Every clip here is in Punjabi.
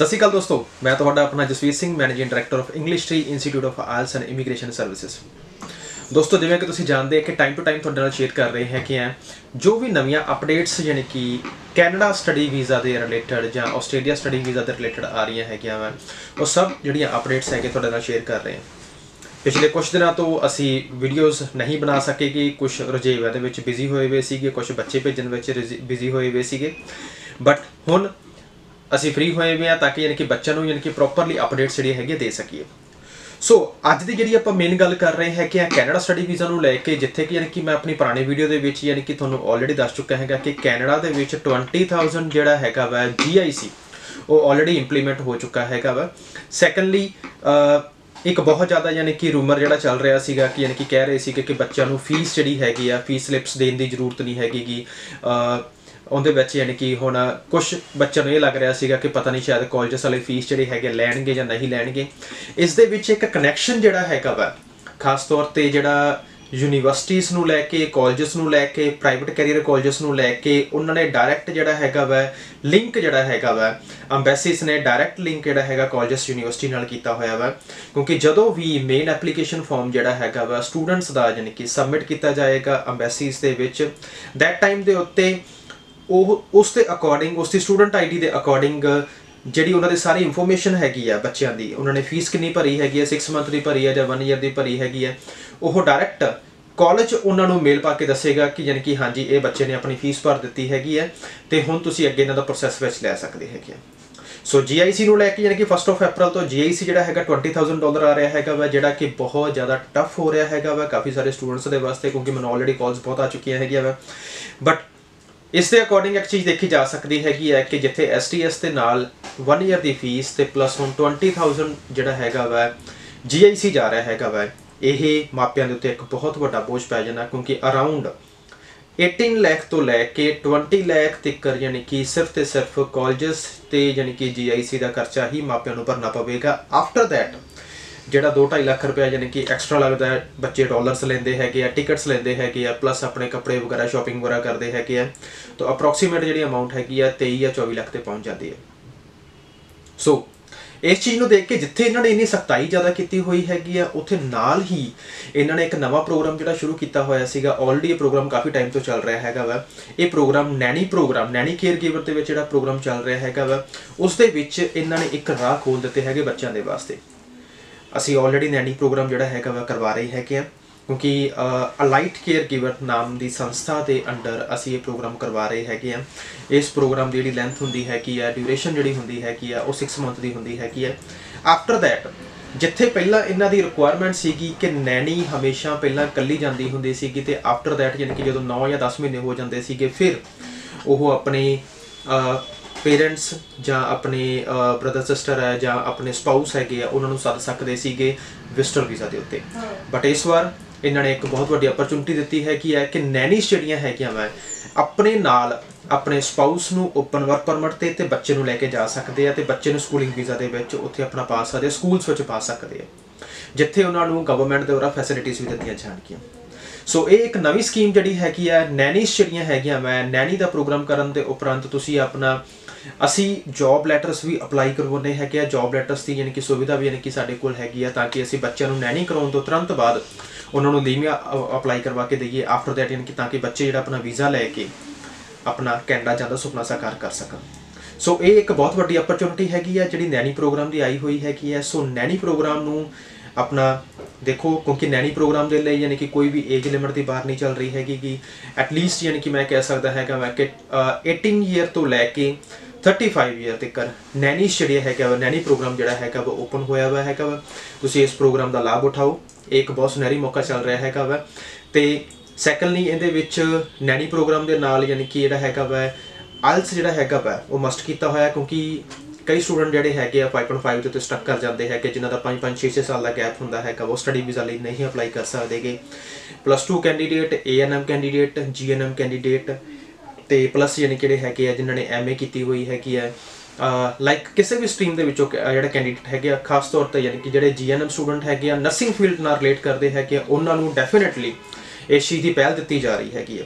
ਸਤਿ ਸ਼੍ਰੀ ਅਕਾਲ ਦੋਸਤੋ, ਮੈਂ ਤੁਹਾਡਾ ਆਪਣਾ Jasvir Singh managing director of English tree institute of IELTS and immigration services ਦੋਸਤੋ, ਜਿਵੇਂ ਕਿ ਤੁਸੀਂ ਜਾਣਦੇ ਹੋ ਕਿ ਟਾਈਮ ਟੂ ਟਾਈਮ ਤੁਹਾਡੇ ਨਾਲ ਸ਼ੇਅਰ ਕਰ ਰਹੇ ਹਾਂ ਕਿ ਆ ਜੋ ਵੀ ਨਵੀਆਂ ਅਪਡੇਟਸ ਯਾਨੀ ਕਿ ਕੈਨੇਡਾ ਸਟੱਡੀ ਵੀਜ਼ਾ ਦੇ ਰਿਲੇਟਡ ਜਾਂ ਆਸਟ੍ਰੇਲੀਆ ਸਟੱਡੀ ਵੀਜ਼ਾ ਦੇ ਰਿਲੇਟਡ ਆ ਰਹੀਆਂ ਹੈਗੀਆਂ ਵਾ, ਉਹ ਸਭ ਜਿਹੜੀਆਂ ਅਪਡੇਟਸ ਹੈਗੇ ਤੁਹਾਡੇ ਨਾਲ ਸ਼ੇਅਰ ਕਰ ਰਹੇ ਹਾਂ। ਪਿਛਲੇ ਕੁਝ ਦਿਨਾਂ ਤੋਂ ਅਸੀਂ ਵੀਡੀਓਜ਼ ਨਹੀਂ ਬਣਾ ਸਕੇ ਕਿ ਕੁਝ ਰੁਝੇਵਿਆਂ ਦੇ ਵਿੱਚ ਬਿਜ਼ੀ ਹੋਏ ਹੋਏ ਸੀਗੇ ਕੁਝ ਬੱਚੇ ਭੇਜਣ ਵਿੱਚ ਬਿਜ਼ੀ ਹੋਏ ਹੋਏ ਸੀਗੇ। ਬਟ ਹੁਣ ਅਸੀਂ ਫ੍ਰੀ ਹੋਏ ਵੀ ਆ ਤਾਂ ਕਿ ਯਾਨੀ ਕਿ ਬੱਚਿਆਂ ਨੂੰ ਯਾਨੀ ਕਿ ਪ੍ਰੋਪਰਲੀ ਅਪਡੇਟਸ ਜਿਹੜੀ ਹੈਗੀ ਦੇ ਸਕੀਏ। ਸੋ ਅੱਜ ਦੀ ਜਿਹੜੀ ਆਪਾਂ ਮੇਨ ਗੱਲ ਕਰ ਰਹੇ ਹਾਂ ਕਿ ਕੈਨੇਡਾ ਸਟੱਡੀ ਵੀਜ਼ਾ ਨੂੰ ਲੈ ਕੇ, ਜਿੱਥੇ ਕਿ ਯਾਨੀ ਕਿ ਮੈਂ ਆਪਣੀ ਪੁਰਾਣੀ ਵੀਡੀਓ ਦੇ ਵਿੱਚ ਯਾਨੀ ਕਿ ਤੁਹਾਨੂੰ ਆਲਰੇਡੀ ਦੱਸ ਚੁੱਕਾ ਹੈਗਾ ਕਿ ਕੈਨੇਡਾ ਦੇ ਵਿੱਚ 20000 ਜਿਹੜਾ ਹੈਗਾ ਵਾ GIC ਉਹ ਆਲਰੇਡੀ ਇੰਪਲੀਮੈਂਟ ਹੋ ਚੁੱਕਾ ਹੈਗਾ ਵਾ। ਸੈਕੰਡਲੀ ਇੱਕ ਬਹੁਤ ਜ਼ਿਆਦਾ ਯਾਨੀ ਕਿ ਰੂਮਰ ਜਿਹੜਾ ਚੱਲ ਰਿਹਾ ਸੀਗਾ ਕਿ ਯਾਨੀ ਕਿ ਕਹਿ ਰਹੇ ਸੀ ਕਿ ਬੱਚਿਆਂ ਨੂੰ ਫੀਸ ਜਿਹੜੀ ਹੈਗੀ ਆ ਫੀਸ ਸਲਿੱਪਸ ਦੇਣ ਦੀ ਜ਼ਰੂਰਤ ਨਹੀਂ ਹੈਗੀਗੀ। ਉਹਦੇ ਵਿੱਚ ਯਾਨੀ ਕਿ ਹੁਣ ਕੁਝ ਬੱਚਿਆਂ ਨੂੰ ਇਹ ਲੱਗ ਰਿਹਾ ਸੀਗਾ ਕਿ ਪਤਾ ਨਹੀਂ ਸ਼ਾਇਦ ਕਾਲਜਸ ਵਾਲੇ ਫੀਸ ਜਿਹੜੇ ਹੈਗੇ ਲੈਣਗੇ ਜਾਂ ਨਹੀਂ ਲੈਣਗੇ। ਇਸ ਦੇ ਵਿੱਚ ਇੱਕ ਕਨੈਕਸ਼ਨ ਜਿਹੜਾ ਹੈਗਾ ਵਾ, ਖਾਸ ਤੌਰ ਤੇ ਜਿਹੜਾ ਯੂਨੀਵਰਸਿਟੀਆਂ ਨੂੰ ਲੈ ਕੇ ਕਾਲਜਸ ਨੂੰ ਲੈ ਕੇ ਪ੍ਰਾਈਵੇਟ ਕੈਰੀਅਰ ਕਾਲਜਸ ਨੂੰ ਲੈ ਕੇ ਉਹਨਾਂ ਨੇ ਡਾਇਰੈਕਟ ਜਿਹੜਾ ਹੈਗਾ ਵਾ ਲਿੰਕ ਜਿਹੜਾ ਹੈਗਾ ਵਾ ਐਮਬੈਸੀਸ ਨੇ ਡਾਇਰੈਕਟ ਲਿੰਕ ਜਿਹੜਾ ਹੈਗਾ ਕਾਲਜਸ ਯੂਨੀਵਰਸਿਟੀ ਨਾਲ ਕੀਤਾ ਹੋਇਆ ਵਾ। ਕਿਉਂਕਿ ਜਦੋਂ ਵੀ ਮੇਨ ਐਪਲੀਕੇਸ਼ਨ ਫਾਰਮ ਜਿਹੜਾ ਹੈਗਾ ਵਾ ਸਟੂਡੈਂਟਸ ਦਾ ਯਾਨੀ ਕਿ ਸਬਮਿਟ ਕੀਤਾ ਜਾਏਗਾ ਐਮਬੈਸੀਸ ਦੇ ਵਿੱਚ ਦੈਟ ਟਾਈਮ ਦੇ ਉੱਤੇ ਉਹ, ਉਸ ਦੇ ਅਕੋਰਡਿੰਗ ਉਸ ਦੀ ਸਟੂਡੈਂਟ ਆਈਡੀ ਦੇ ਅਕੋਰਡਿੰਗ ਜਿਹੜੀ ਉਹਨਾਂ ਦੀ ਸਾਰੀ ਇਨਫੋਰਮੇਸ਼ਨ ਹੈਗੀ ਆ ਬੱਚਿਆਂ ਦੀ, ਉਹਨਾਂ ਨੇ ਫੀਸ ਕਿੰਨੀ ਭਰੀ ਹੈਗੀ ਆ 6 ਮੰਥ ਦੀ ਭਰੀ ਹੈ ਜਾਂ 1 ਇਅਰ ਦੀ ਭਰੀ ਹੈਗੀ ਆ, ਉਹ ਡਾਇਰੈਕਟ ਕਾਲਜ ਉਹਨਾਂ ਨੂੰ ਮੇਲ ਪਾ ਕੇ ਦੱਸੇਗਾ ਕਿ ਯਾਨੀ ਕਿ ਹਾਂਜੀ, ਇਹ ਬੱਚੇ ਨੇ ਆਪਣੀ ਫੀਸ ਭਰ ਦਿੱਤੀ ਹੈਗੀ ਹੈ ਤੇ ਹੁਣ ਤੁਸੀਂ ਅੱਗੇ ਇਹਨਾਂ ਦਾ ਪ੍ਰੋਸੈਸ ਵਿੱਚ ਲੈ ਸਕਦੇ ਹੈਗੇ ਆ। ਸੋ GIC ਨੂੰ ਲੈ ਕੇ ਯਾਨੀ ਕਿ 1 ਆਫ April ਤੋਂ GIC ਜਿਹੜਾ ਹੈਗਾ 20000 ਡਾਲਰ ਆ ਰਿਹਾ ਹੈਗਾ ਵਾ, ਜਿਹੜਾ ਕਿ ਬਹੁਤ ਜ਼ਿਆਦਾ ਟਫ ਹੋ ਰਿਹਾ ਹੈਗਾ ਵਾ, ਕਾਫੀ ਸਾਰੇ ਸਟੂਡੈਂਟਸ ਦੇ ਵਾਸਤੇ ਕਿਉਂਕਿ ਮੈਨੂੰ ਆਲਰੇਡੀ ਕਾਲਸ ਬਹੁਤ ਆ ਚੁੱਕੀਆਂ ਹੈਗੀਆਂ ਵਾ। ਬਟ ਇਸ ਦੇ ਅਕੋਰਡਿੰਗ ਇੱਕ ਚੀਜ਼ ਦੇਖੀ ਜਾ ਸਕਦੀ ਹੈਗੀ ਹੈ ਕਿ ਜਿੱਥੇ STS ਦੇ ਨਾਲ 1 ਇਅਰ ਦੀ ਫੀਸ ਤੇ ਪਲੱਸ ਹੁਣ 20000 ਜਿਹੜਾ ਹੈਗਾ ਵਾ GIC ਜਾ ਰਿਹਾ ਹੈਗਾ ਵਾ, ਇਹ ਮਾਪਿਆਂ ਦੇ ਉੱਤੇ ਇੱਕ ਬਹੁਤ ਵੱਡਾ ਬੋਝ ਪੈ ਜਾਣਾ ਕਿਉਂਕਿ ਅਰਾਊਂਡ 18 ਲੱਖ ਤੋਂ ਲੈ ਕੇ 20 ਲੱਖ ਤੱਕ ਯਾਨੀ ਕਿ ਸਿਰਫ ਤੇ ਸਿਰਫ ਕਾਲਜਸ ਤੇ ਯਾਨੀ ਕਿ GIC ਦਾ ਖਰਚਾ ਹੀ ਮਾਪਿਆਂ ਨੂੰ ਭਰਨਾ ਪਵੇਗਾ। ਆਫਟਰ ਥੈਟ ਜਿਹੜਾ 2.5 ਲੱਖ ਰੁਪਏ ਯਾਨੀ ਕਿ ਐਕਸਟਰਾ ਲੱਗਦਾ ਹੈ, ਬੱਚੇ ਡਾਲਰਸ ਲੈਂਦੇ ਹੈਗੇ ਆ ਟਿਕਟਸ ਲੈਂਦੇ ਹੈਗੇ ਆ ਪਲੱਸ ਆਪਣੇ ਕੱਪੜੇ ਵਗੈਰਾ ਸ਼ਾਪਿੰਗ ਵਗੈਰਾ ਕਰਦੇ ਹੈਗੇ ਆ। ਤਾਂ ਅਪਰੋਕਸੀਮੇਟ ਜਿਹੜੀ ਅਮਾਉਂਟ ਹੈਗੀ ਆ 23 ਜਾਂ 24 ਲੱਖ ਤੇ ਪਹੁੰਚ ਜਾਂਦੀ ਹੈ। ਸੋ ਇਸ ਚੀਜ਼ ਨੂੰ ਦੇਖ ਕੇ ਜਿੱਥੇ ਇਹਨਾਂ ਨੇ ਇੰਨੀ ਸਖਤਾਈ ਜ਼ਿਆਦਾ ਕੀਤੀ ਹੋਈ ਹੈਗੀ ਆ, ਉੱਥੇ ਨਾਲ ਹੀ ਇਹਨਾਂ ਨੇ ਇੱਕ ਨਵਾਂ ਪ੍ਰੋਗਰਾਮ ਜਿਹੜਾ ਸ਼ੁਰੂ ਕੀਤਾ ਹੋਇਆ ਸੀਗਾ ਆਲਰੇਡੀ ਇਹ ਪ੍ਰੋਗਰਾਮ ਕਾਫੀ ਟਾਈਮ ਤੋਂ ਚੱਲ ਰਿਹਾ ਹੈਗਾ ਵਾ। ਇਹ programme nanny programme nanny caregiver ਦੇ ਵਿੱਚ ਜਿਹੜਾ ਪ੍ਰੋਗਰਾਮ ਚੱਲ ਰਿਹਾ ਹੈਗਾ ਵਾ, ਉਸ ਦੇ ਵਿੱਚ ਇਹਨਾਂ ਨੇ ਇੱਕ ਰਾਹ ਖੋਲ ਦਿੱਤੇ ਹੈਗੇ ਬੱਚਿਆਂ ਦੇ ਵਾਸਤੇ। ਅਸੀਂ ਆਲਰੇਡੀ ਨੈਣੀ ਪ੍ਰੋਗਰਾਮ ਜਿਹੜਾ ਹੈਗਾ ਵਾ ਕਰਵਾ ਰਹੇ ਹੈਗੇ ਆ, ਕਿਉਂਕਿ ਅਲਾਈਟ ਕੇਅਰ ਗਿਵਰ ਨਾਮ ਦੀ ਸੰਸਥਾ ਦੇ ਅੰਡਰ ਅਸੀਂ ਇਹ ਪ੍ਰੋਗਰਾਮ ਕਰਵਾ ਰਹੇ ਹੈਗੇ ਆ। ਇਸ ਪ੍ਰੋਗਰਾਮ ਦੀ ਜਿਹੜੀ ਲੈਂਥ ਹੁੰਦੀ ਹੈ ਕੀ ਹੈ ਡਿਊਰੇਸ਼ਨ ਜਿਹੜੀ ਹੁੰਦੀ ਹੈ ਕੀ ਹੈ ਉਹ 6 ਮੰਥ ਦੀ ਹੁੰਦੀ ਹੈ ਕੀ ਹੈ ਆਫਟਰ ਥੈਟ ਜਿੱਥੇ ਪਹਿਲਾਂ ਇਹਨਾਂ ਦੀ ਰਿਕੁਆਇਰਮੈਂਟ ਸੀਗੀ ਕਿ ਨੈਣੀ ਹਮੇਸ਼ਾ ਪਹਿਲਾਂ ਕੱਲੀ ਜਾਂਦੀ ਹੁੰਦੀ ਸੀਗੀ ਤੇ ਆਫਟਰ ਥੈਟ ਯਾਨੀ ਕਿ ਜਦੋਂ 9 ਜਾਂ 10 ਮਹੀਨੇ ਹੋ ਜਾਂਦੇ ਸੀਗੇ, ਫਿਰ ਉਹ ਆਪਣੇ ਪੇਰੈਂਟਸ ਜਾਂ ਆਪਣੇ ਬ੍ਰਦਰ ਸਿਸਟਰ ਹੈ ਜਾਂ ਆਪਣੇ ਸਪਾਊਸ ਹੈਗੇ ਆ ਉਹਨਾਂ ਨੂੰ ਸੱਦ ਸਕਦੇ ਸੀਗੇ ਵਿਜ਼ਟਰ ਵੀਜ਼ਾ ਦੇ ਉੱਤੇ। ਬਟ ਇਸ ਵਾਰ ਇਹਨਾਂ ਨੇ ਇੱਕ ਬਹੁਤ ਵੱਡੀ ਅਪਰਚੂਨਿਟੀ ਦਿੱਤੀ ਹੈ ਕਿ ਹੈ ਕਿ ਨੈਨੀਸ ਜਿਹੜੀਆਂ ਹੈਗੀਆਂ ਵਾ ਆਪਣੇ ਨਾਲ ਆਪਣੇ ਸਪਾਊਸ ਨੂੰ ਓਪਨ ਵਰਕ ਪਰਮਿਟ ਤੇ ਤੇ ਬੱਚੇ ਨੂੰ ਲੈ ਕੇ ਜਾ ਸਕਦੇ ਆ ਤੇ ਬੱਚੇ ਨੂੰ ਸਕੂਲਿੰਗ ਵੀਜ਼ਾ ਦੇ ਵਿੱਚ ਉੱਥੇ ਆਪਣਾ ਪਾ ਸਕਦੇ ਸਕੂਲਸ ਵਿੱਚ ਪਾ ਸਕਦੇ ਆ। ਜਿੱਥੇ ਉਹਨਾਂ ਨੂੰ ਗਵਰਨਮੈਂਟ ਦੇ ਵੱਲੋਂ ਫੈਸਿਲਿਟੀਆਂ ਵੀ ਦਿੱਤੀਆਂ ਜਾਣਗੀਆਂ। ਸੋ ਇਹ ਇੱਕ ਨਵੀਂ ਸਕੀਮ ਜਿਹੜੀ ਹੈਗੀ ਆ ਨੈਨੀਸ ਜਿਹੜੀਆਂ ਹੈਗੀਆਂ, ਮੈਂ ਨੈਨੀ ਦਾ ਪ੍ਰੋਗਰਾਮ ਕਰਨ ਦੇ ਉਪਰੰਤ ਤੁਸੀਂ ਆਪਣਾ, ਅਸੀਂ ਜੌਬ ਲੈਟਰਸ ਵੀ ਅਪਲਾਈ ਕਰਵਾਉਣੇ ਹੈਗੇ ਆ ਜੌਬ ਲੈਟਰਸ ਦੀ ਯਾਨੀ ਕਿ ਸੁਵਿਧਾ ਵੀ ਯਾਨੀ ਕਿ ਸਾਡੇ ਕੋਲ ਹੈਗੀ ਆ, ਤਾਂ ਕਿ ਅਸੀਂ ਬੱਚਿਆਂ ਨੂੰ ਨੈਨੀ ਕਰਾਉਣ ਤੋਂ ਤੁਰੰਤ ਬਾਅਦ ਉਹਨਾਂ ਨੂੰ ਲੀਮੀਆ ਅਪਲਾਈ ਕਰਵਾ ਕੇ ਦਈਏ ਆਫਟਰ ਦੈਟ ਯਾਨੀ ਕਿ ਤਾਂ ਕਿ ਬੱਚੇ ਜਿਹੜਾ ਆਪਣਾ ਵੀਜ਼ਾ ਲੈ ਕੇ ਆਪਣਾ ਕੈਨੇਡਾ ਜਾਂਦਾ ਸੁਪਨਾ ਸਾਕਾਰ ਕਰ ਸਕਣ। ਸੋ ਇਹ ਇੱਕ ਬਹੁਤ ਵੱਡੀ ਅਪਰਚੂਨਿਟੀ ਹੈਗੀ ਆ, ਜਿਹੜੀ ਨੈਨੀ ਪ੍ਰੋਗਰਾਮ ਦੀ ਆਈ ਹੋਈ ਹੈਗੀ ਹੈ ਸੋ ਨੈਨੀ ਪ੍ਰੋਗਰਾਮ ਨੂੰ ਆਪਣਾ ਦੇਖੋ, ਕਿਉਂਕਿ ਨੈਣੀ ਪ੍ਰੋਗਰਾਮ ਦੇ ਲਈ ਯਾਨੀ ਕਿ ਕੋਈ ਵੀ ਏਜ ਲਿਮਿਟ ਦੀ ਬਾਹਰ ਨਹੀਂ ਚੱਲ ਰਹੀ ਹੈਗੀ ਕਿ ਐਟ ਲੀਸਟ ਯਾਨੀ ਕਿ ਮੈਂ ਕਹਿ ਸਕਦਾ ਹੈਗਾ ਮੈਂ ਕਿ 18 ਇਅਰ ਤੋਂ ਲੈ ਕੇ 35 ਇਅਰ ਤੱਕ ਨੈਨੀ ਜਿਹੜੀ ਹੈਗਾ ਵਾ ਨੈਨੀ ਪ੍ਰੋਗਰਾਮ ਜਿਹੜਾ ਹੈਗਾ ਵਾ ਓਪਨ ਹੋਇਆ ਹੋਇਆ ਹੈਗਾ ਵਾ। ਤੁਸੀਂ ਇਸ ਪ੍ਰੋਗਰਾਮ ਦਾ ਲਾਭ ਉਠਾਓ। ਇਹ ਇੱਕ ਬਹੁਤ ਸੁਨਹਿਰੀ ਮੌਕਾ ਚੱਲ ਰਿਹਾ ਹੈਗਾ ਵਾ। ਤੇ ਸੈਕੰਡਲੀ ਇਹਦੇ ਵਿੱਚ ਨੈਣੀ ਪ੍ਰੋਗਰਾਮ ਦੇ ਨਾਲ ਯਾਨੀ ਕਿ ਜਿਹੜਾ ਹੈਗਾ ਵਾ ਆਇਲਸ ਜਿਹੜਾ ਹੈਗਾ ਵਾ, ਉਹ ਮਸਟ ਕੀਤਾ ਹੋਇਆ ਕਿਉਂਕਿ ਕਈ ਸਟੂਡੈਂਟ ਜਿਹੜੇ ਹੈਗੇ ਆ 5.5 ਦੇ ਉੱਤੇ ਸਟਕ ਕਰ ਜਾਂਦੇ ਹੈਗੇ, ਜਿਨ੍ਹਾਂ ਦਾ 5-5 6-6 ਸਾਲ ਦਾ ਗੈਪ ਹੁੰਦਾ ਹੈਗਾ, ਉਹ ਸਟੱਡੀ ਵੀਜ਼ਾ ਲਈ ਨਹੀਂ ਅਪਲਾਈ ਕਰ ਸਕਦੇਗੇ। Plus 2 candidate ANM candidate GNM candidate ਤੇ ਪਲੱਸ ਯਾਨੀ ਕਿਹੜੇ ਹੈਗੇ ਆ, ਜਿਨ੍ਹਾਂ ਨੇ ਐਮਏ ਕੀਤੀ ਹੋਈ ਹੈਗੀ ਆ ਲਾਈਕ ਕਿਸੇ ਵੀ ਸਟਰੀਮ ਦੇ ਵਿੱਚੋਂ ਜਿਹੜਾ ਕੈਂਡੀਡੇਟ ਹੈਗੇ ਆ, ਖਾਸ ਤੌਰ ਤੇ ਯਾਨੀ ਕਿ ਜਿਹੜੇ ਜੀਐਨਐਮ ਸਟੂਡੈਂਟ ਹੈਗੇ ਆ ਨਰਸਿੰਗ ਫੀਲਡ ਨਾਲ ਰਿਲੇਟ ਕਰਦੇ ਹੈਗੇ ਆ, ਉਹਨਾਂ ਨੂੰ ਡੈਫੀਨਿਟਲੀ ਇਸ ਚੀਜ਼ ਦੀ ਪਹਿਲ ਦਿੱਤੀ ਜਾ ਰਹੀ ਹੈਗੀ ਆ।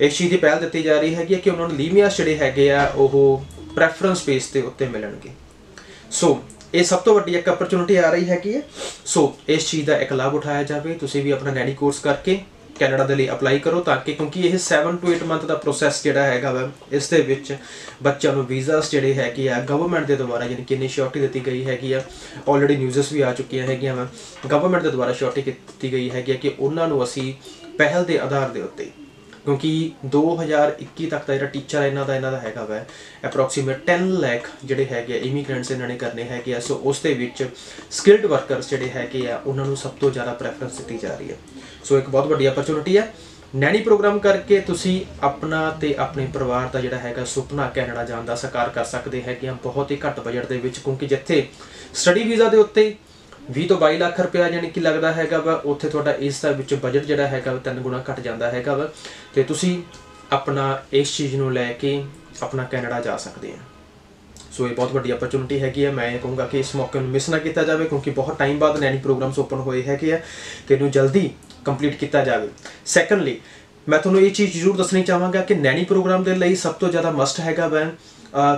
ਇਸ ਚੀਜ਼ ਦੀ ਪਹਿਲ ਦਿੱਤੀ ਜਾ ਰਹੀ ਹੈਗੀ ਕਿ ਉਹਨਾਂ ਨੂੰ ਲੀਮੀਆ ਜਿਹੜੇ ਹੈਗੇ ਆ, ਉਹ ਪ੍ਰੈਫਰੈਂਸ ਬੇਸ ਤੇ ਉੱਤੇ ਮਿਲਣਗੇ। ਸੋ ਇਹ ਸਭ ਤੋਂ ਵੱਡੀ ਇੱਕ ਅਪਰਚੂਨਿਟੀ ਆ ਰਹੀ ਹੈਗੀ ਹੈ। ਸੋ ਇਸ ਚੀਜ਼ ਦਾ ਇੱਕ ਲਾਭ ਉਠਾਇਆ ਜਾਵੇ। ਤੁਸੀਂ ਵੀ ਆਪਣਾ ਨੈਣੀ ਕੋਰਸ ਕਰਕੇ ਕੈਨੇਡਾ ਦੇ ਲਈ ਅਪਲਾਈ ਕਰੋ ਤਾਂ ਕਿ ਕਿਉਂਕਿ ਇਹ 7 ਟੂ 8 ਮੰਥ ਦਾ ਪ੍ਰੋਸੈਸ ਜਿਹੜਾ ਹੈਗਾ ਵਾ, ਇਸ ਦੇ ਵਿੱਚ ਬੱਚਿਆਂ ਨੂੰ ਵੀਜ਼ਾਸ ਜਿਹੜੇ ਹੈਗੇ ਆ ਗਵਰਨਮੈਂਟ ਦੇ ਦੁਆਰਾ ਯਾਨੀ ਕਿ ਇਨੀਸ਼ੀਏਟਿਵ ਦਿੱਤੀ ਗਈ ਹੈਗੀ ਆ। ਆਲਰੇਡੀ ਨਿਊਜ਼ਸ ਵੀ ਆ ਚੁੱਕੀਆਂ ਹੈਗੀਆਂ ਵਾ। ਗਵਰਨਮੈਂਟ ਦੇ ਦੁਆਰਾ ਸ਼ੋਰਟੀ ਦਿੱਤੀ ਗਈ ਹੈਗੀ ਆ ਕਿ ਉਹਨਾਂ ਨੂੰ ਅਸੀਂ ਪਹਿਲ ਦੇ ਆਧਾਰ ਦੇ ਉੱਤੇ ਕਿਉਂਕਿ 2021 ਤੱਕ ਦਾ ਜਿਹੜਾ ਟੀਚਰ ਇਹਨਾਂ ਦਾ ਇਹਨਾਂ ਦਾ ਹੈਗਾ ਵਾ। ਅਪਰੋਕਸੀਮੇਟ 10 ਲੱਖ ਜਿਹੜੇ ਹੈਗੇ ਇਮੀਗ੍ਰੈਂਟਸ ਇਹਨਾਂ ਨੇ ਕਰਨੇ ਹੈਗੇ ਆ। ਸੋ ਉਸ ਦੇ ਵਿੱਚ ਸਕਿਲਡ ਵਰਕਰਸ ਜਿਹੜੇ ਹੈਗੇ ਆ, ਉਹਨਾਂ ਨੂੰ ਸਭ ਤੋਂ ਜ਼ਿਆਦਾ ਪ੍ਰੈਫਰੈਂਸ ਦਿੱਤੀ ਜਾ ਰਹੀ ਹੈ ਸੋ ਇੱਕ ਬਹੁਤ ਵੱਡੀ ਅਪਰਚੂਨਿਟੀ ਹੈ ਨੈਣੀ ਪ੍ਰੋਗਰਾਮ ਕਰਕੇ ਤੁਸੀਂ ਆਪਣਾ ਤੇ ਆਪਣੇ ਪਰਿਵਾਰ ਦਾ ਜਿਹੜਾ ਹੈਗਾ ਸੁਪਨਾ ਕੈਨੇਡਾ ਜਾਣ ਦਾ ਸਾਕਾਰ ਕਰ ਸਕਦੇ ਹੈਗੇ ਆ। ਬਹੁਤ ਹੀ ਘੱਟ ਬਜਟ ਦੇ ਵਿੱਚ, ਕਿਉਂਕਿ ਜਿੱਥੇ ਸਟੱਡੀ ਵੀਜ਼ਾ ਦੇ ਉੱਤੇ 20 ਤੋਂ 22 ਲੱਖ ਰੁਪਇਆ ਯਾਨੀ ਕਿ ਲੱਗਦਾ ਹੈਗਾ ਵਾ, ਉੱਥੇ ਤੁਹਾਡਾ ਇਸ ਦਾ ਵਿੱਚ ਬਜਟ ਜਿਹੜਾ ਹੈਗਾ ਵਾ, ਤਿੰਨ ਗੁਣਾ ਘਟ ਜਾਂਦਾ ਹੈਗਾ ਵਾ। ਤੇ ਤੁਸੀਂ ਆਪਣਾ ਇਸ ਚੀਜ਼ ਨੂੰ ਲੈ ਕੇ ਆਪਣਾ ਕੈਨੇਡਾ ਜਾ ਸਕਦੇ ਆ। ਸੋ ਇਹ ਬਹੁਤ ਵੱਡੀ ਅਪਰਚੂਨਿਟੀ ਹੈਗੀ ਹੈ ਮੈਂ ਇਹ ਕਹੂੰਗਾ ਕਿ ਇਸ ਮੌਕੇ ਨੂੰ ਮਿਸ ਨਾ ਕੀਤਾ ਜਾਵੇ, ਕਿਉਂਕਿ ਬਹੁਤ ਟਾਈਮ ਬਾਅਦ ਨੈਣੀ ਪ੍ਰੋਗਰਾਮਸ ਓਪਨ ਹੋਏ ਹੈਗੇ ਆ, ਤੇ ਇਹਨੂੰ ਜਲਦੀ ਕੰਪਲੀਟ ਕੀਤਾ ਜਾਵੇ। ਸੈਕੰਡਲੀ ਮੈਂ ਤੁਹਾਨੂੰ ਇਹ ਚੀਜ਼ ਜ਼ਰੂਰ ਦੱਸਣੀ ਚਾਹਾਂਗਾ ਕਿ ਨੈਣੀ ਪ੍ਰੋਗਰਾਮ ਦੇ ਲਈ ਸਭ ਤੋਂ ਜ਼ਿਆਦਾ ਮਸਟ ਹੈਗਾ ਵੈ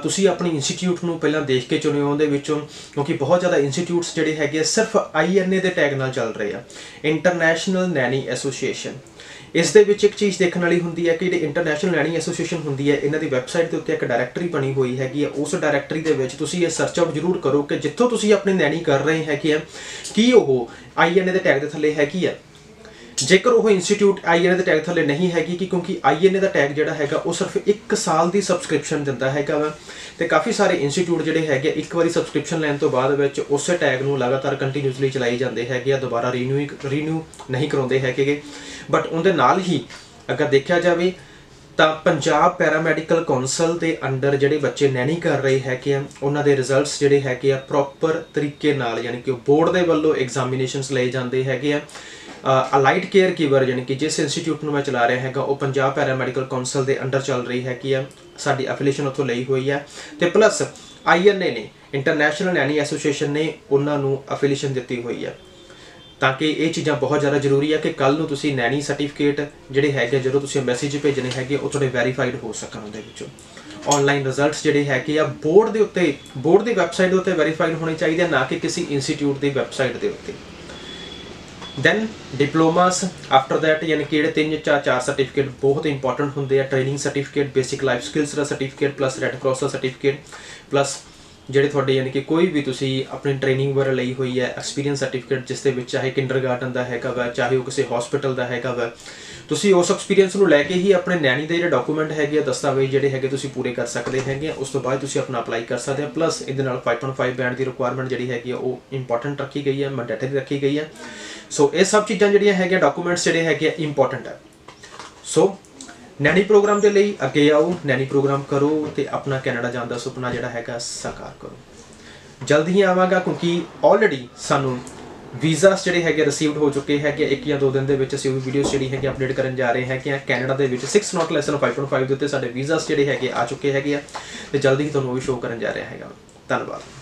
ਤੁਸੀਂ ਆਪਣੀ ਇੰਸਟੀਚਿਊਟ ਨੂੰ ਪਹਿਲਾਂ ਦੇਖ ਕੇ ਚੁਣਿਓ, ਉਹਦੇ ਵਿੱਚੋਂ, ਕਿਉਂਕਿ ਬਹੁਤ ਜ਼ਿਆਦਾ ਇੰਸਟੀਚਿਊਟਸ ਜਿਹੜੇ ਹੈਗੇ ਆ, ਸਿਰਫ ਆਈਐਨਏ ਦੇ ਟੈਗ ਨਾਲ ਚੱਲ ਰਹੇ ਆ। ਇੰਟਰਨੈਸ਼ਨਲ ਨੈਣੀ ਐਸੋਸੀਏਸ਼ਨ ਇਸ ਦੇ ਵਿੱਚ ਇੱਕ ਚੀਜ਼ ਦੇਖਣ ਵਾਲੀ ਹੁੰਦੀ ਹੈ ਕਿ ਜਿਹੜੀ ਇੰਟਰਨੈਸ਼ਨਲ ਨੈਣੀ ਐਸੋਸੀਏਸ਼ਨ ਹੁੰਦੀ ਹੈ, ਇਹਨਾਂ ਦੀ ਵੈਬਸਾਈਟ ਦੇ ਉੱਤੇ ਇੱਕ ਡਾਇਰੈਕਟਰੀ ਬਣੀ ਹੋਈ ਹੈਗੀ ਹੈ ਉਸ ਡਾਇਰੈਕਟਰੀ ਦੇ ਵਿੱਚ ਤੁਸੀਂ ਇਹ ਸਰਚ ਆਊਟ ਜ਼ਰੂਰ ਕਰੋ ਕਿ ਜਿੱਥੋਂ ਤੁਸੀਂ ਆਪਣੀ ਨੈਣੀ ਕਰ ਰਹੇ ਹੈਗੇ ਆ, ਕੀ ਉਹ ਆਈਐਨਏ ਦੇ ਟੈਗ ਦੇ ਥੱਲੇ ਹੈਗੀ ਆ। ਜੇਕਰ ਉਹ ਇੰਸਟੀਚਿਊਟ ਆਈਐਨਏ ਦੇ ਟੈਗ ਥੱਲੇ ਨਹੀਂ ਹੈਗੀ ਕਿ ਕਿਉਂਕਿ ਆਈਐਨਏ ਦਾ ਟੈਗ ਜਿਹੜਾ ਹੈਗਾ ਉਹ ਸਿਰਫ 1 ਸਾਲ ਦੀ ਸਬਸਕ੍ਰਿਪਸ਼ਨ ਦਿੰਦਾ ਹੈਗਾ ਵਾ, ਤੇ ਕਾਫੀ ਸਾਰੇ ਇੰਸਟੀਚਿਊਟ ਜਿਹੜੇ ਹੈਗੇ ਇੱਕ ਵਾਰੀ ਸਬਸਕ੍ਰਿਪਸ਼ਨ ਲੈਣ ਤੋਂ ਬਾਅਦ ਵਿੱਚ ਉਸੇ ਟੈਗ ਨੂੰ ਲਗਾਤਾਰ ਕੰਟੀਨਿਊਸਲੀ ਚਲਾਈ ਜਾਂਦੇ ਹੈਗੇ ਆ, ਦੁਬਾਰਾ ਰੀਨਿਊ ਰੀਨਿਊ ਨਹੀਂ ਕਰਾਉਂਦੇ ਹੈਗੇ ਬਟ ਉਹਦੇ ਨਾਲ ਹੀ ਅਗਰ ਦੇਖਿਆ ਜਾਵੇ ਤਾਂ ਪੰਜਾਬ ਪੈਰਾਮੈਡੀਕਲ ਕਾਉਂਸਲ ਦੇ ਅੰਡਰ ਜਿਹੜੇ ਬੱਚੇ ਨੈਣੀ ਕਰ ਰਹੇ ਹੈਗੇ ਆ, ਉਹਨਾਂ ਦੇ ਰਿਜ਼ਲਟਸ ਜਿਹੜੇ ਹੈਗੇ ਆ ਪ੍ਰੋਪਰ ਤਰੀਕੇ ਨਾਲ, ਯਾਨੀ ਕਿ ਬੋਰਡ ਦੇ ਵੱਲੋਂ ਐਗਜ਼ਾਮੀਨੇਸ਼ਨਸ ਲਏ ਜਾਂਦੇ ਹੈਗੇ ਆ। ਅਲਾਈਡ ਕੇਅਰ ਕੀਵਰ ਯਾਨੀ ਕਿ ਜਿਸ ਇੰਸਟੀਚਿਊਟ ਨੂੰ ਮੈਂ ਚਲਾ ਰਿਹਾ ਹੈਗਾ, ਉਹ ਪੰਜਾਬ ਪੈਰਾਮੈਡੀਕਲ ਕਾਉਂਸਲ ਦੇ ਅੰਡਰ ਚੱਲ ਰਹੀ ਹੈਗੀ ਆ। ਸਾਡੀ ਐਫੀਲੀਏਸ਼ਨ ਉੱਥੋਂ ਲਈ ਹੋਈ ਹੈ ਤੇ ਪਲੱਸ ਆਈਐਨਏ ਨੇ ਇੰਟਰਨੈਸ਼ਨਲ ਨੈਣੀ ਐਸੋਸੀਏਸ਼ਨ ਨੇ ਉਹਨਾਂ ਨੂੰ ਐਫੀਲੀਏਸ਼ਨ ਦਿੱਤੀ ਹੋਈ ਹੈ ਤਾਂ ਕਿ ਇਹ ਚੀਜ਼ਾਂ ਬਹੁਤ ਜ਼ਿਆਦਾ ਜ਼ਰੂਰੀ ਹੈ ਕਿ ਕੱਲ ਨੂੰ ਤੁਸੀਂ ਨੈਣੀ ਸਰਟੀਫਿਕੇਟ ਜਿਹੜੇ ਹੈਗੇ ਜਦੋਂ ਤੁਸੀਂ ਮੈਸੇਜ ਭੇਜਣੇ ਹੈਗੇ, ਉਹ ਤੁਹਾਡੇ ਵੈਰੀਫਾਈਡ ਹੋ ਸਕਣ ਉਹਦੇ ਵਿੱਚੋਂ। ਆਨਲਾਈਨ ਰਿਜ਼ਲਟਸ ਜਿਹੜੇ ਹੈਗੇ ਆ ਬੋਰਡ ਦੇ ਉੱਤੇ ਬੋਰਡ ਦੀ ਵੈਬਸਾਈਟ ਦੇ ਉੱਤੇ ਵੈਰੀਫਾਈਡ ਹੋਣੇ ਚਾਹੀਦੇ ਆ, ਨਾ ਕਿ ਕਿਸੇ ਇੰਸਟੀਚਿਊਟ ਦੀ ਵੈਬਸਾਈਟ ਦੇ ਉੱਤੇ। ਦੈਨ ਡਿਪਲੋਮਾਸ ਆਫਟਰ ਦੈਟ ਯਾਨੀ ਕਿ ਜਿਹੜੇ ਤਿੰਨ ਚਾਰ ਚਾਰ ਸਰਟੀਫਿਕੇਟ ਬਹੁਤ ਇੰਪੋਰਟੈਂਟ ਹੁੰਦੇ ਆ training certificate basic life skills ਦਾ ਸਰਟੀਫਿਕੇਟ ਪਲੱਸ ਰੈੱਡ ਕਰਾਸ ਦਾ ਸਰਟੀਫਿਕੇਟ ਪਲੱਸ ਜਿਹੜੇ ਤੁਹਾਡੇ ਯਾਨੀ ਕਿ ਕੋਈ ਵੀ ਤੁਸੀਂ ਆਪਣੀ ਟ੍ਰੇਨਿੰਗ ਵਗੈਰਾ ਲਈ ਹੋਈ ਹੈ ਐਕਸਪੀਰੀਅੰਸ ਸਰਟੀਫਿਕੇਟ ਜਿਸ ਦੇ ਵਿੱਚ ਚਾਹੇ ਕਿੰਡਰਗਾਰਟਨ ਦਾ ਹੈਗਾ ਵਾ ਚਾਹੇ ਉਹ ਕਿਸੇ ਹਸਪੀਟਲ ਦਾ ਹੈਗਾ ਵਾ ਤੁਸੀਂ ਉਸ ਐਕਸਪੀਰੀਅੰਸ ਨੂੰ ਲੈ ਕੇ ਹੀ ਆਪਣੇ ਨੈਣੀ ਦੇ ਜਿਹੜੇ ਡਾਕੂਮੈਂਟ ਹੈਗੇ ਆ ਦਸਤਾਵੇਜ਼ ਜਿਹੜੇ ਹੈਗੇ ਤੁਸੀਂ ਪੂਰੇ ਕਰ ਸਕਦੇ ਹੈਗੇ ਆ ਉਸ ਤੋਂ ਬਾਅਦ ਤੁਸੀਂ ਆਪਣਾ ਅਪਲਾਈ ਕਰ ਸਕਦੇ ਆ ਪਲੱਸ ਇਹਦੇ ਨਾਲ 5.5 ਬੈਂਡ ਦੀ ਰਿਕੁਆਇਰਮੈਂਟ ਜਿਹੜੀ ਹੈਗੀ ਆ ਉਹ ਇੰਪੋਰਟੈਂਟ ਰੱਖੀ ਗਈ ਹੈ ਮੈਂਡੇਟਰੀ ਰੱਖੀ ਗਈ ਹੈ ਸੋ ਇਹ ਸਭ ਚੀਜ਼ਾਂ ਜਿਹੜੀਆਂ ਹੈਗੀਆਂ ਡਾਕੂਮੈਂਟਸ ਜਿਹੜੇ ਹੈਗੇ ਆ ਇੰਪੋਰਟੈਂਟ ਹੈ ਸੋ ਨੈਣੀ ਪ੍ਰੋਗਰਾਮ ਦੇ ਲਈ ਅੱਗੇ ਆਓ ਨੈਣੀ ਪ੍ਰੋਗਰਾਮ ਕਰੋ ਤੇ ਆਪਣਾ ਕੈਨੇਡਾ ਜਾਣ ਦਾ ਸੁਪਨਾ ਜਿਹੜਾ ਹੈਗਾ, ਸਾਕਾਰ ਕਰੋ। ਜਲਦੀ ਹੀ ਆਵਾਂਗਾ ਕਿਉਂਕਿ ਆਲਰੇਡੀ ਸਾਨੂੰ ਵੀਜ਼ਾਸ ਜਿਹੜੇ ਹੈਗੇ ਰਿਸੀਵਡ ਹੋ ਚੁੱਕੇ ਹੈਗੇ ਇੱਕ ਜਾਂ ਦੋ ਦਿਨ ਦੇ ਵਿੱਚ ਅਸੀਂ ਉਹ ਵੀਡੀਓਜ਼ ਜਿਹੜੀ ਹੈਗੀ ਅਪਡੇਟ ਕਰਨ ਜਾ ਰਹੇ ਹੈਗੇ ਆ। ਕੈਨੇਡਾ ਦੇ ਵਿੱਚ 6 ਨੋਟ ਲੈਸਨ 5.5 ਦੇ ਉੱਤੇ ਸਾਡੇ ਵੀਜ਼ਾਸ ਜਿਹੜੇ ਹੈਗੇ ਆ ਚੁੱਕੇ ਹੈਗੇ ਆ। ਤੇ ਜਲਦੀ ਹੀ ਤੁਹਾਨੂੰ ਉਹ ਵੀ ਸ਼ੋਅ ਕਰਨ ਜਾ ਰਿਹਾ ਹੈਗਾ। ਧੰਨਵਾਦ।